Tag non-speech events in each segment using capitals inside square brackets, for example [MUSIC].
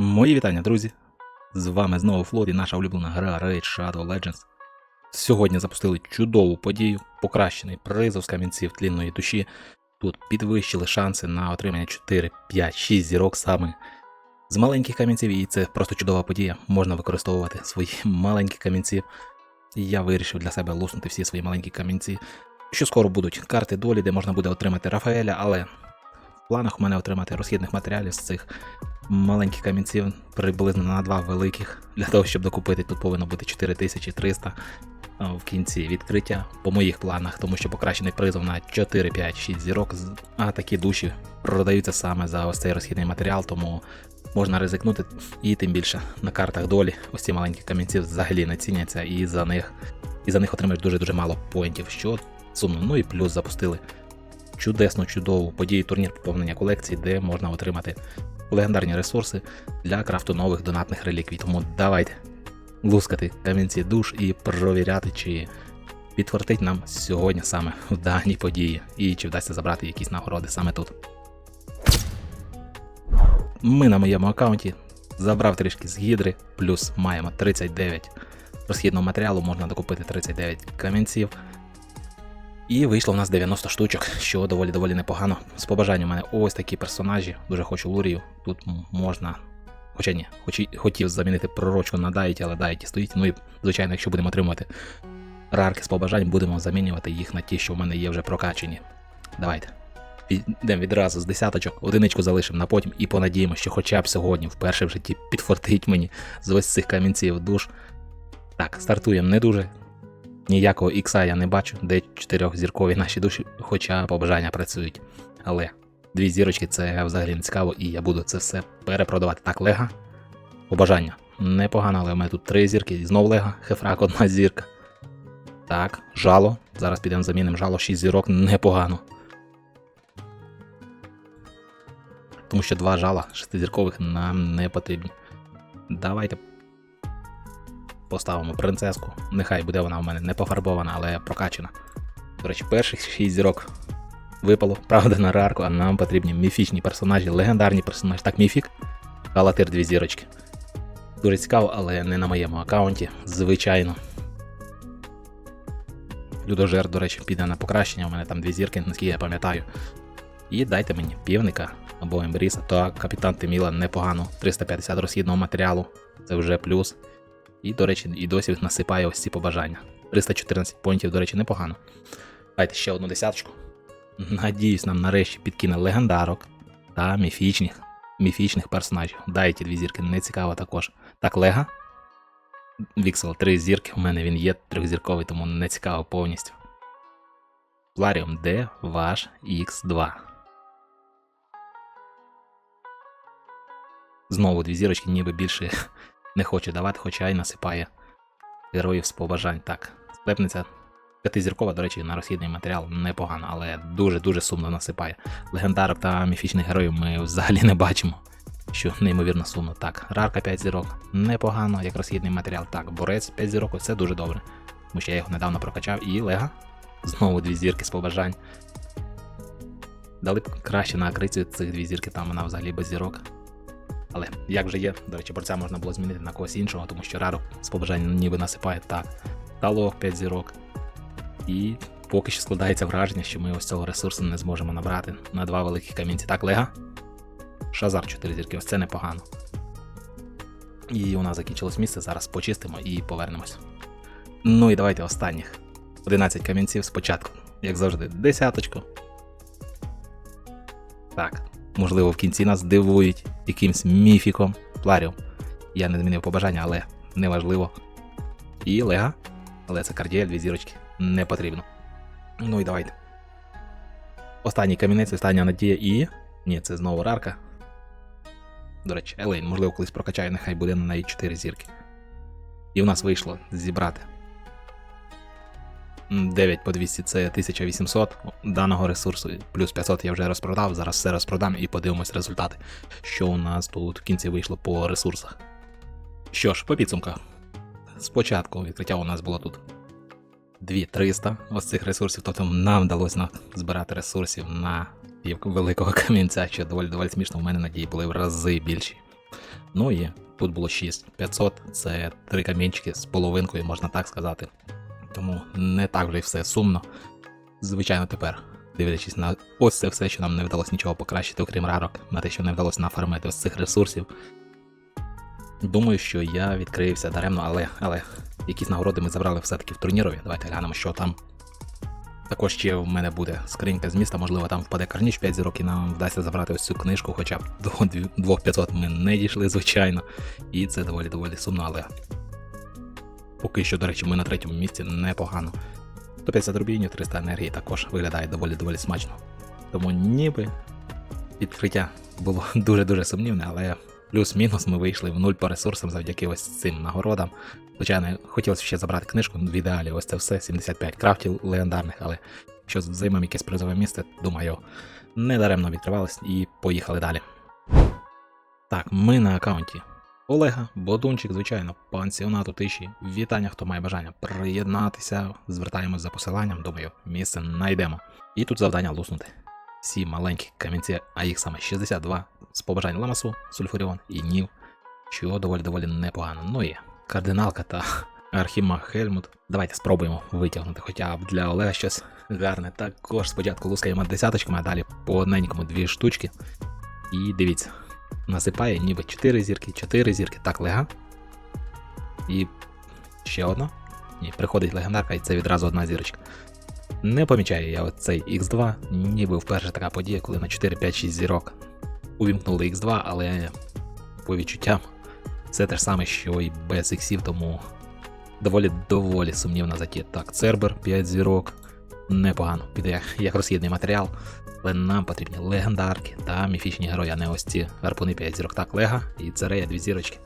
Мої вітання, друзі! З вами знову Флот і наша улюблена гра Raid Shadow Legends. Сьогодні запустили чудову подію, покращений призов з камінців тлінної душі. Тут підвищили шанси на отримання 4, 5, 6 зірок саме з маленьких камінців, і це просто чудова подія. Можна використовувати свої [LAUGHS] маленькі камінці. Я вирішив для себе луснути всі свої маленькі камінці. Що скоро будуть карти долі, де можна буде отримати Рафаеля, але в планах у мене отримати розхідних матеріалів з цих маленьких камінців приблизно на два великих. Для того, щоб докупити, тут повинно бути 4300 в кінці відкриття по моїх планах, тому що покращений призов на 4, 5, 6 зірок, а такі душі продаються саме за ось цей розхідний матеріал, тому можна ризикнути і тим більше на картах долі ось ці маленькі камінці взагалі не ціняться і за них, і за них отримаєш дуже-дуже мало поінтів, що сумно. Ну і плюс запустили чудесну, чудову подію турнір поповнення колекції, де можна отримати легендарні ресурси для крафту нових донатних реліквій. Тому давайте лускати камінці душ і провіряти, чи підтвердить нам сьогодні саме в даній події, і чи вдасться забрати якісь нагороди саме тут. Ми на моєму аккаунті забрав трішки з гідри, плюс маємо 39 розхідного матеріалу, можна докупити 39 камінців. І вийшло в нас 90 штучок, що доволі доволі непогано. З побажанням у мене ось такі персонажі. Дуже хочу лурію. Тут можна. Хоча ні, хоч хотів замінити пророчку на Дайті, але Дайті стоїть. Ну і звичайно, якщо будемо отримувати рарки з побажань, будемо замінювати їх на ті, що в мене є вже прокачені. Давайте. Йдемо відразу з десяточок, одиничку залишимо на потім і понадіємося, що хоча б сьогодні вперше в житті підфортить мені з ось цих камінців душ. Так, стартуємо не дуже. Ніякого ікса я не бачу, де чотирьохзіркові наші душі, хоча побажання працюють. Але дві зірочки це взагалі не цікаво, і я буду це все перепродавати. Так, лега. Побажання. Непогано, але в мене тут три зірки, і знов лега, хефрак, одна зірка. Так, жало. Зараз підемо замінимо жало, 6 зірок, непогано. Тому що два жала шестизіркових нам не потрібні. Давайте поставимо принцеску. Нехай буде вона в мене не пофарбована, але прокачана. До речі, перших 6 зірок випало, правда, на рарку, а нам потрібні міфічні персонажі, легендарні персонажі. Так, міфік. Галатир дві зірочки. Дуже цікаво, але не на моєму аккаунті, звичайно. Людожер, до речі, піде на покращення, у мене там дві зірки, наскільки я пам'ятаю. І дайте мені півника або ембріса, то капітан Тиміла непогано. 350 розхідного матеріалу, це вже плюс. І, до речі, і досі насипає ось ці побажання. 314 поінтів, до речі, непогано. Дайте ще одну десяточку. Надіюсь, нам нарешті підкине легендарок та міфічних, міфічних персонажів. Дайте дві зірки, не цікаво також. Так, Лега. Віксел, три зірки. У мене він є трьохзірковий, тому не цікаво повністю. Пларіум, де ваш X2? Знову дві зірочки, ніби більше не хоче давати, хоча й насипає героїв з побажань. Так, склепниця п'ятизіркова, до речі, на розхідний матеріал непогано, але дуже-дуже сумно насипає. Легендарок та міфічних героїв ми взагалі не бачимо, що неймовірно сумно. Так, рарка 5 зірок, непогано, як розхідний матеріал. Так, борець 5 зірок, це дуже добре. Тому що я його недавно прокачав. І Лега. Знову дві зірки з побажань. Дали б краще на акрицію цих дві зірки, там вона взагалі без зірок. Але як вже є, до речі, борця можна було змінити на когось іншого, тому що рарок з побажань ніби насипає так. Талок 5 зірок. І поки що складається враження, що ми ось цього ресурсу не зможемо набрати на два великих камінці. Так, Лега. Шазар 4 зірки, ось це непогано. І у нас закінчилось місце, зараз почистимо і повернемось. Ну і давайте останніх. 11 камінців спочатку, як завжди, десяточку. Так, можливо, в кінці нас дивують якимсь міфіком. Пларіум. Я не змінив побажання, але неважливо. І Лега. Але це кардіель, дві зірочки. Не потрібно. Ну і давайте. Останній камінець, остання надія і. Ні, це знову рарка. До речі, Елейн, можливо, колись прокачаю, нехай буде на неї 4 зірки. І в нас вийшло зібрати 9 по 200 це 1800 даного ресурсу, плюс 500 я вже розпродав, зараз все розпродам і подивимось результати, що у нас тут в кінці вийшло по ресурсах. Що ж, по підсумках. Спочатку відкриття у нас було тут 2300 ось цих ресурсів, тобто нам вдалося збирати ресурсів на пів великого камінця, що доволі доволі смішно, у мене надії були в рази більші. Ну і тут було 6500, це три камінчики з половинкою, можна так сказати. Тому не так вже й все сумно. Звичайно, тепер, дивлячись на ось це все, що нам не вдалося нічого покращити, окрім рарок, на те, що не вдалося нафармити ось цих ресурсів. Думаю, що я відкрився даремно, але, але якісь нагороди ми забрали все-таки в турнірові. Давайте глянемо, що там. Також ще в мене буде скринька з міста, можливо, там впаде карніч 5 зірок і нам вдасться забрати ось цю книжку, хоча б [LAUGHS] до 2500 ми не дійшли, звичайно. І це доволі доволі сумно, але поки що, до речі, ми на третьому місці непогано. 150 рубінів, 300 енергії також виглядає доволі доволі смачно. Тому ніби відкриття було [LAUGHS] дуже-дуже сумнівне, але плюс-мінус ми вийшли в нуль по ресурсам завдяки ось цим нагородам. Звичайно, хотілося ще забрати книжку в ідеалі, ось це все, 75 крафтів легендарних, але якщо займемо якесь призове місце, думаю, не даремно відкривалось і поїхали далі. Так, ми на аккаунті. Олега, Бодунчик, звичайно, пансіонату тиші. Вітання, хто має бажання приєднатися. Звертаємось за посиланням, думаю, місце знайдемо. І тут завдання луснути. Всі маленькі камінці, а їх саме 62 з побажань Ламасу, Сульфуріон і Нів, що доволі доволі непогано. Ну і кардиналка та Архімаг Хельмут. Давайте спробуємо витягнути хоча б для Олега щось гарне. Також спочатку лускаємо десяточками, а далі по одненькому дві штучки. І дивіться, насипає ніби 4 зірки, 4 зірки, так лега. І ще одна. Ні, приходить легендарка, і це відразу одна зірочка. Не помічаю я оцей X2, ніби вперше така подія, коли на 4, 5, 6 зірок увімкнули X2, але по відчуттям це те ж саме, що і без іксів, тому доволі доволі сумнівна затія. Так, Цербер 5 зірок. Непогано, піде як, розхідний матеріал. Але нам потрібні легендарки та міфічні герої, а не ось ці гарпуни 5 зірок. Так, Лега і Церея 2 зірочки.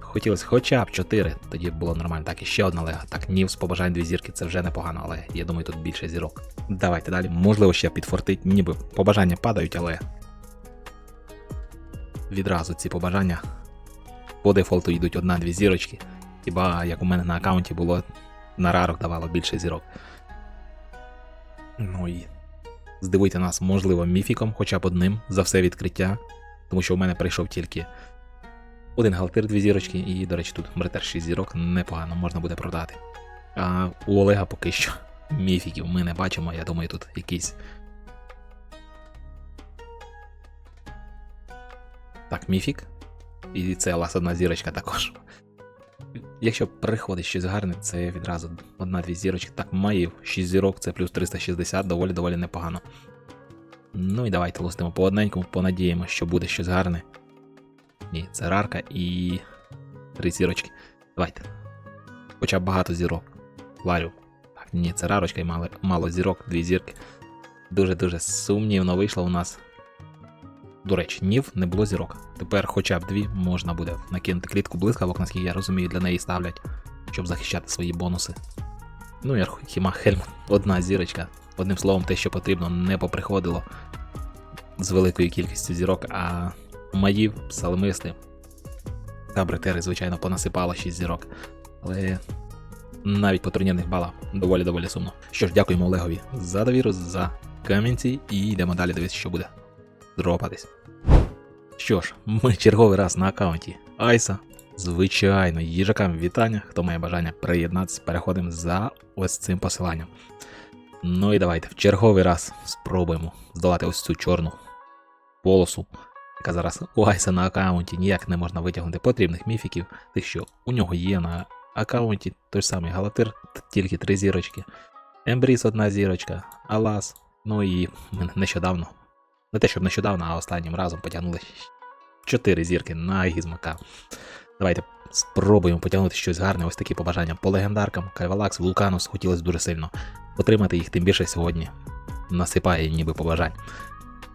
Хотілося хоча б 4, тоді було нормально. Так, і ще одна лега. Так, Нів з побажань 2 зірки це вже непогано, але я думаю, тут більше зірок. Давайте далі. Можливо, ще підфортить, ніби побажання падають, але відразу ці побажання по дефолту йдуть одна-дві зірочки. Хіба як у мене на аккаунті було на рарок давало більше зірок. Ну і здивуйте нас, можливо, міфіком, хоча б одним за все відкриття, тому що у мене прийшов тільки один галтир, дві зірочки, і, до речі, тут бретер 6 зірок непогано можна буде продати. А у Олега поки що міфіків ми не бачимо, я думаю, тут якийсь. Так, міфік. І це лас одна зірочка також. Якщо приходить щось гарне, це відразу одна-дві зірочки. Так, маїв 6 зірок, це плюс 360, доволі доволі непогано. Ну і давайте лустимо по одненькому, понадіємо, що буде щось гарне. Ні, це рарка і. Три зірочки. Давайте. Хоча багато зірок. Ларю. Так, ні, це рарочка і мало, мало зірок, дві зірки. Дуже-дуже сумнівно вийшло у нас. До речі, нів не було зірок. Тепер хоча б дві можна буде накинути клітку блискавок, наскільки я розумію, для неї ставлять, щоб захищати свої бонуси. Ну і Архіма Хельм, [LAUGHS] одна зірочка. Одним словом, те, що потрібно, не поприходило з великою кількістю зірок, а маїв, псалмисти та бретери, звичайно, понасипало 6 зірок. Але навіть по турнірних балах доволі доволі сумно. Що ж, дякуємо Олегові за довіру, за камінці, і йдемо далі дивитися, що буде дропатись. Що ж, ми черговий раз на аккаунті Айса. Звичайно, їжакам вітання. Хто має бажання приєднатися, переходимо за ось цим посиланням. Ну і давайте в черговий раз спробуємо здолати ось цю чорну полосу, яка зараз у Айса на аккаунті ніяк не можна витягнути потрібних міфіків, тих, що у нього є на аккаунті той самий Галатир, тільки три зірочки, Ембріс одна зірочка, Алас. Ну і [LAUGHS] нещодавно не те, щоб нещодавно, а останнім разом потягнули 4 зірки на гізмака. Давайте спробуємо потягнути щось гарне, ось такі побажання по легендаркам, Кайвалакс, Вулканус хотілося дуже сильно отримати їх, тим більше сьогодні насипає ніби побажань.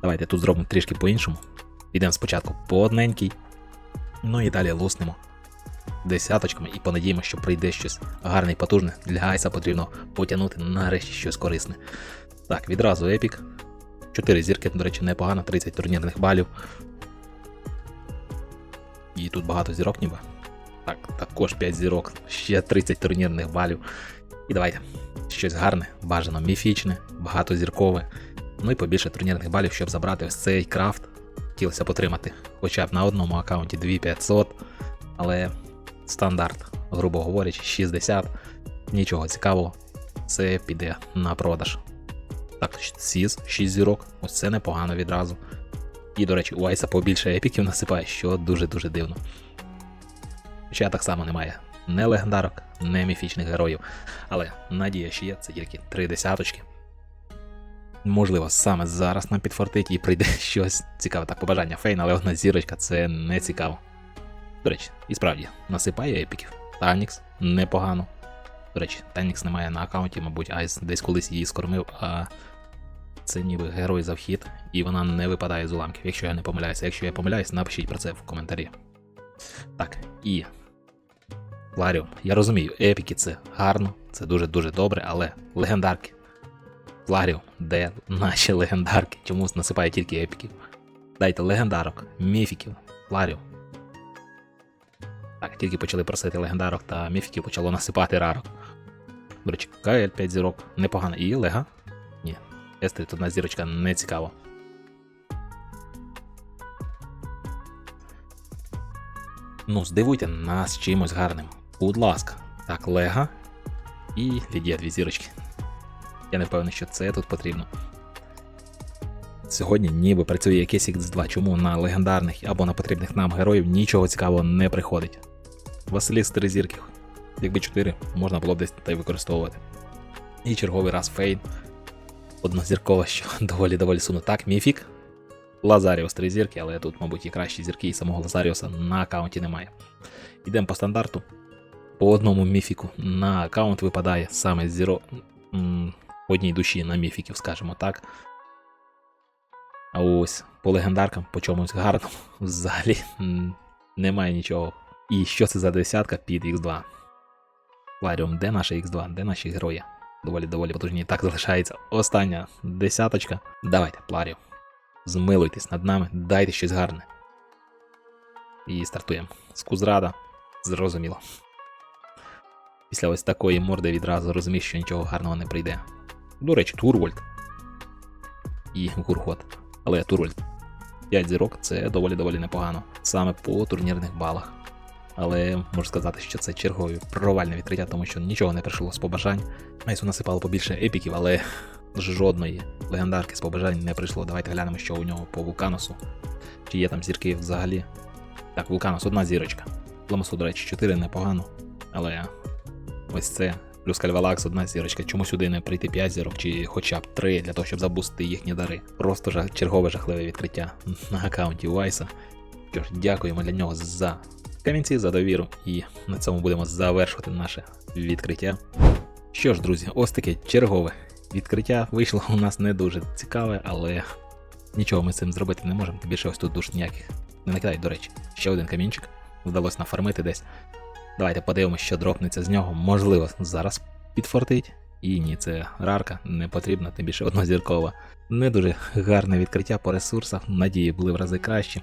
Давайте тут зробимо трішки по-іншому. Йдемо спочатку по одненькій, ну і далі луснемо десяточками і понадіємо, що прийде щось гарне і потужне. Для Айса потрібно потягнути нарешті щось корисне. Так, відразу епік. 4 зірки, до речі, непогано, 30 турнірних балів. І тут багато зірок ніби. Так, також 5 зірок, ще 30 турнірних балів. І давайте. Щось гарне, бажано міфічне, багатозіркове. Ну і побільше турнірних балів, щоб забрати ось цей крафт. Хотілося б отримати хоча б на одному аккаунті 2500, але стандарт, грубо говорячи, 60. Нічого цікавого, це піде на продаж. Так, Сіз 6 зірок, ось це непогано відразу. І, до речі, у Айса побільше епіків насипає, що дуже-дуже дивно. Хоча так само немає не легендарок, не міфічних героїв. Але надія ще є, це тільки три десяточки. Можливо, саме зараз нам підфартить і прийде [LAUGHS] щось цікаве. Так, побажання Фейн, але одна зірочка це не цікаво. До речі, і справді, насипає епіків. Танікс непогано. До речі, Танікс немає на аккаунті, мабуть, Айс десь колись її скормив, а це ніби герой за вхід, і вона не випадає з уламків, якщо я не помиляюся. Якщо я помиляюсь, напишіть про це в коментарі. Так, і. Ларіум, я розумію, епіки це гарно, це дуже-дуже добре, але легендарки. Ларіум, де наші легендарки? Чому насипає тільки епіків? Дайте легендарок, міфіків, Ларіум. Так, тільки почали просити легендарок та міфіків почало насипати рарок. До речі, КЛ 5 зірок, непогано. І Лега? Ні. С31 одна зірочка не цікаво. Ну, здивуйте нас чимось гарним. Будь ласка. Так, Лега і Лідія дві зірочки. Я не впевнений, що це тут потрібно. Сьогодні ніби працює якийсь X2, чому на легендарних або на потрібних нам героїв нічого цікавого не приходить. Василіс три зірки. Якби 4, можна було б десь та й використовувати. І черговий раз Фейн. Однозіркова, що [LAUGHS] доволі доволі сумно. Так, Міфік. Лазаріус три зірки, але тут, мабуть, і кращі зірки, і самого Лазаріуса на аккаунті немає. Йдемо по стандарту. По одному міфіку на аккаунт випадає саме зіро одній душі на міфіків, скажімо так. А ось по легендаркам, по чомусь гарному, [LAUGHS] взагалі немає нічого. І що це за десятка під Х2? Ларіум, де наша Х2, де наші герої? Доволі доволі потужні. Так залишається остання десяточка. Давайте, Пларіо. Змилуйтесь над нами, дайте щось гарне. І стартуємо. З Кузрада. Зрозуміло. Після ось такої морди відразу розумієш, що нічого гарного не прийде. До речі, Турвольд. І Гургот. Але Турвольд 5 зірок це доволі-доволі непогано. Саме по турнірних балах. Але можу сказати, що це чергові провальне відкриття, тому що нічого не прийшло з побажань. Майсу насипало побільше епіків, але жодної легендарки з побажань не прийшло. Давайте глянемо, що у нього по вулканусу. Чи є там зірки взагалі. Так, вулканус одна зірочка. Ламасу, до речі, 4 непогано. Але ось це. Плюс Кальвалакс одна зірочка. Чому сюди не прийти 5 зірок, чи хоча б 3 для того, щоб забустити їхні дари. Просто чергове жахливе відкриття на аккаунті Вайса. Що ж, дякуємо для нього за камінці, за довіру. І на цьому будемо завершувати наше відкриття. Що ж, друзі, ось таке чергове відкриття вийшло у нас не дуже цікаве, але нічого ми з цим зробити не можемо. Тим більше ось тут душ ніяких не накидають, до речі. Ще один камінчик. Вдалося нафармити десь. Давайте подивимося, що дропнеться з нього. Можливо, зараз підфортить. І ні, це рарка, не потрібна, тим більше однозіркова. Не дуже гарне відкриття по ресурсах, надії були в рази кращі.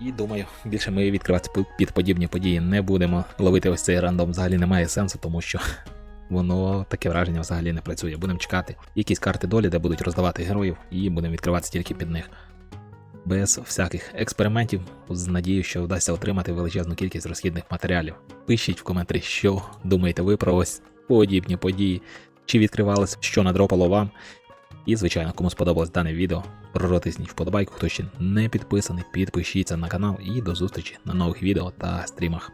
І думаю, більше ми відкривати під подібні події не будемо. Ловити ось цей рандом взагалі немає сенсу, тому що [LAUGHS] воно таке враження взагалі не працює. Будемо чекати якісь карти долі, де будуть роздавати героїв, і будемо відкриватися тільки під них. Без всяких експериментів, з надією, що вдасться отримати величезну кількість розхідних матеріалів. Пишіть в коментарі, що думаєте ви про ось подібні події, чи відкривалось, що надропало вам. І, звичайно, кому сподобалось дане відео, проротисніть вподобайку, хто ще не підписаний, підпишіться на канал і до зустрічі на нових відео та стрімах.